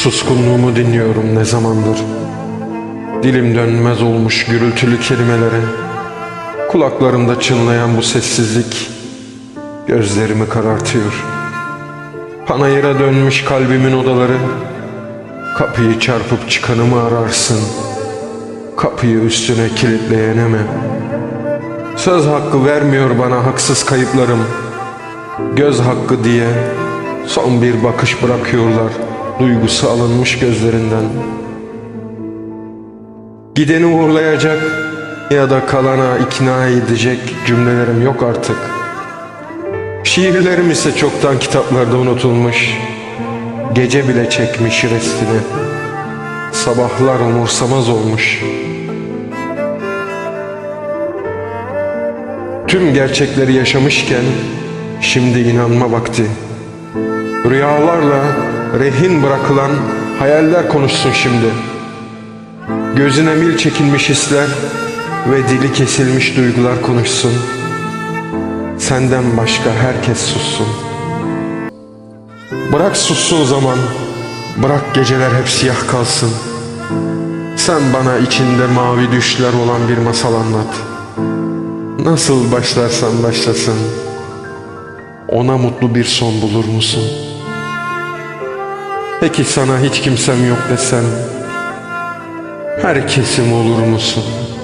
Suskunluğumu dinliyorum ne zamandır. Dilim dönmez olmuş gürültülü kelimelere. Kulaklarımda çınlayan bu sessizlik gözlerimi karartıyor. Panayıra dönmüş kalbimin odaları. Kapıyı çarpıp çıkanı mı ararsın? Kapıyı üstüne kilitleyene mi? Söz hakkı vermiyor bana haksız kayıplarım. Göz hakkı diye son bir bakış bırakıyorlar duygusu alınmış gözlerinden. Gideni uğurlayacak ya da kalana ikna edecek cümlelerim yok artık. Şiirlerim ise çoktan kitaplarda unutulmuş. Gece bile çekmiş restini. Sabahlar umursamaz olmuş. Tüm gerçekleri yaşamışken şimdi inanma vakti. Rüyalarla rehin bırakılan hayaller konuşsun şimdi. Gözüne mil çekilmiş hisler ve dili kesilmiş duygular konuşsun. Senden başka herkes sussun. Bırak sussun zaman, bırak geceler hep siyah kalsın. Sen bana içinde mavi düşler olan bir masal anlat. Nasıl başlarsan başlasın, ona mutlu bir son bulur musun? Peki sana hiç kimsem yok desem, herkesim olur musun?''